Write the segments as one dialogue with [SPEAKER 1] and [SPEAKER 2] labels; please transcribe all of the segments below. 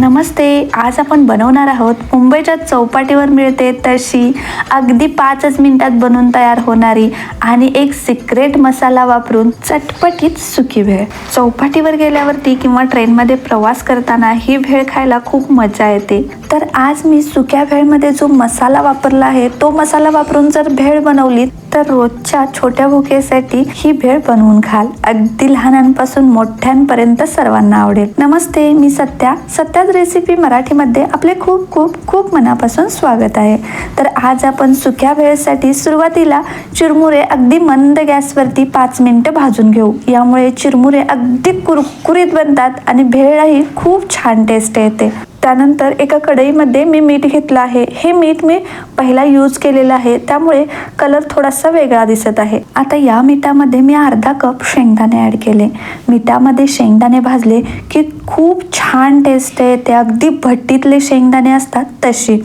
[SPEAKER 1] नमस्ते. आज आपण बनवणार आहोत मुंबईच्या चौपाटीवर मिळते तशी अगदी पाचच मिनिटात बनवून तयार होणारी आणि एक सिक्रेट मसाला वापरून चटपटीत सुकी भेळ. चौपाटीवर गेल्यावरती किंवा ट्रेनमध्ये प्रवास करताना ही भेळ खायला खूप मजा येते. तर आज मी सुक्या भेळमध्ये जो मसाला वापरला आहे तो मसाला वापरून जर भेळ बनवली तर रोजच्या छोट्या भुकेसाठी ही भेळ बनवून खाल अगदी लहानांपासून मोठ्यांपर्यंत सर्वांना आवडेल. नमस्ते मी सत्या. सत्याच रेसिपी मराठीमध्ये आपले खूप खूप खूप मनापासून स्वागत आहे. तर आज आपण सुक्या भेळसाठी सुरुवातीला चिरमुरे अगदी मंद गॅसवरती पाच मिनटं भाजून घेऊ. यामुळे चिरमुरे अगदी कुरकुरीत बनतात आणि भेळही खूप छान टेस्ट येते. त्यानंतर एका कढईमध्ये मी मीठ घेतलं आहे. हे मीठ मी पहिला यूज केलेलं आहे. त्यामुळे कलर थोडासा वेगळा दिसत आहे. आता या मिठामध्ये मी अर्धा कप शेंगदाणे ॲड केले. मिठामध्ये शेंगदाणे भाजले की खूप छान टेस्ट येते अगदी भट्टीतले शेंगदाणे असतात तशी.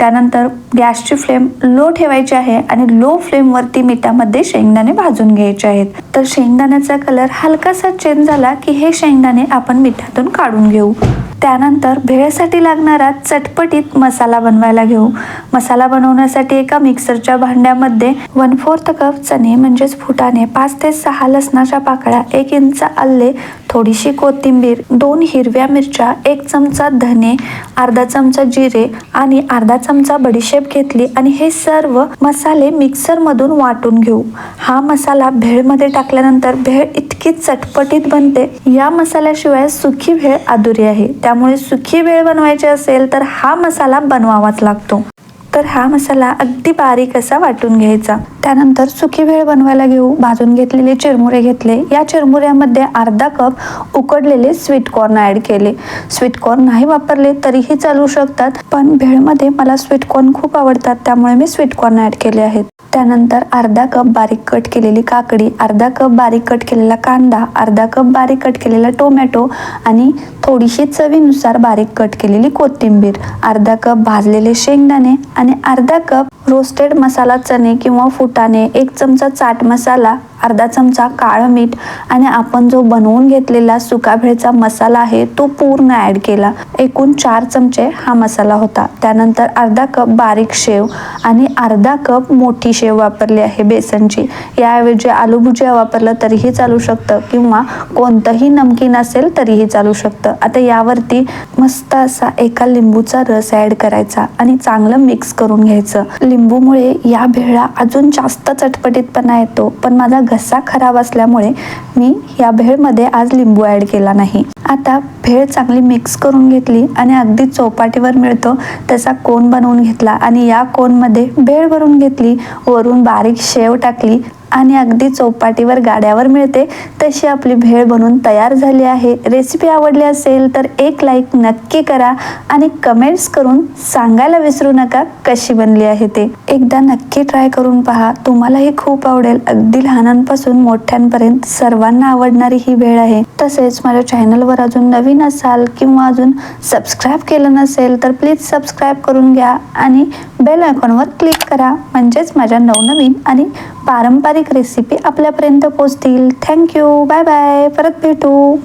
[SPEAKER 1] त्यानंतर गॅसची फ्लेम लो ठेवायची आहे आणि लो फ्लेमवरती मिठामध्ये शेंगदाणे भाजून घ्यायचे आहेत. तर शेंगदाण्याचा कलर हलकासा चेंज झाला की हे शेंगदाणे आपण मिठातून काढून घेऊ. त्यानंतर भेळसाठी लागणारा चटपटीत मसाला बनवायला घेऊ. मसाला बनवण्यासाठी एका मिक्सरच्या भांड्यामध्ये वन फोर्थ कप चणे म्हणजेच फुटाने पाच ते सहा लसणाच्या पाकळ्या एक इंच आल्ले थोडीशी कोथिंबीर दोन हिरव्या मिरच्या एक चमचा धने अर्धा चमचा जिरे आणि अर्धा चमचा बडीशेप घेतली आणि हे सर्व मसाले मिक्सरमधून वाटून घेऊ. हा मसाला भेळमध्ये टाकल्यानंतर भेळ इतकी चटपटीत बनते. या मसाल्याशिवाय सुखी भेळ अधुरी आहे. त्यामुळे सुखी भेळ बनवायची असेल तर हा मसाला बनवावाच लागतो. तर हा मसाला अगदी बारीक असा वाटून घ्यायचा. त्यानंतर सुकी भेळ बनवायला घेऊ भाजून घेतलेले चिरमुरे घेतले. या चिरमुऱ्यामध्ये अर्धा कप उकडलेले स्वीट कॉर्न ॲड केले. स्वीट कॉर्न नाही वापरले तरीही चालू शकतात पण भेळमध्ये मला स्वीट कॉर्न खूप आवडतात त्यामुळे मी स्वीट कॉर्न ॲड केले आहेत. त्यानंतर अर्धा कप बारीक कट केलेली काकडी अर्धा कप बारीक कट केलेला कांदा अर्धा कप बारीक कट केलेला टोमॅटो आणि थोडीशी चवीनुसार बारीक कट केलेली कोथिंबीर अर्धा कप भाजलेले शेंगदाणे आणि अर्धा कप रोस्टेड मसाला चणे किंवा फुटाणे एक चमचा चाट मसाला अर्धा चमचा काळं मीठ आणि आपण जो बनवून घेतलेला सुकाभेळचा मसाला आहे तो पूर्ण ॲड केला. एकूण चार चमचे हा मसाला होता. त्यानंतर अर्धा कप बारीक शेव आणि अर्धा कप मोठी शेव वापरली आहे बेसनची. याऐवजी आलू भुजिया वापरलं तरीही चालू शकतं किंवा कोणतंही नमकीन असेल तरीही चालू शकतं. आता यावरती मस्त असा एका लिंबूचा रस ॲड करायचा आणि चांगलं मिक्स करून घ्यायचं. लिंबूमुळे या भेळा अजून जास्त चटपटीतपणा येतो. पण माझा घसा खराब असल्यामुळे मी या भेळमध्ये आज लिंबू ॲड केला नाही. आता भेळ चांगली मिक्स करून घेतली आणि अगदी चौपाटीवर मिळतो त्याचा कोन बनवून घेतला आणि या कोनमध्ये भेळ भरून घेतली वरून बारीक शेव टाकली आणि अगदी चौपाटीवर गाड्यावर मिळते तशी आपली भेळ बनवून तयार झाली आहे. रेसिपी आवडली असेल तर एक लाईक नक्की करा आणि कमेंट्स करून सांगायला विसरू नका कशी बनली आहे ते. एकदा नक्की ट्राय करून पहा. तुम्हालाही खूप आवडेल. अगदी लहानांपासून मोठ्यांपर्यंत सर्वांना आवडणारी ही भेळ आहे. तसेच माझ्या चॅनलवर अजून नवीन असाल किंवा अजून सबस्क्राईब केलं नसेल तर प्लीज सबस्क्राईब करून घ्या आणि बेल आयकॉनवर क्लिक करा. म्हणजेच माझ्या नवनवीन आणि पारंपरिक रेसिपी आपल्यापर्यंत पोचतील थँक्यू बाय बाय परत भेटू.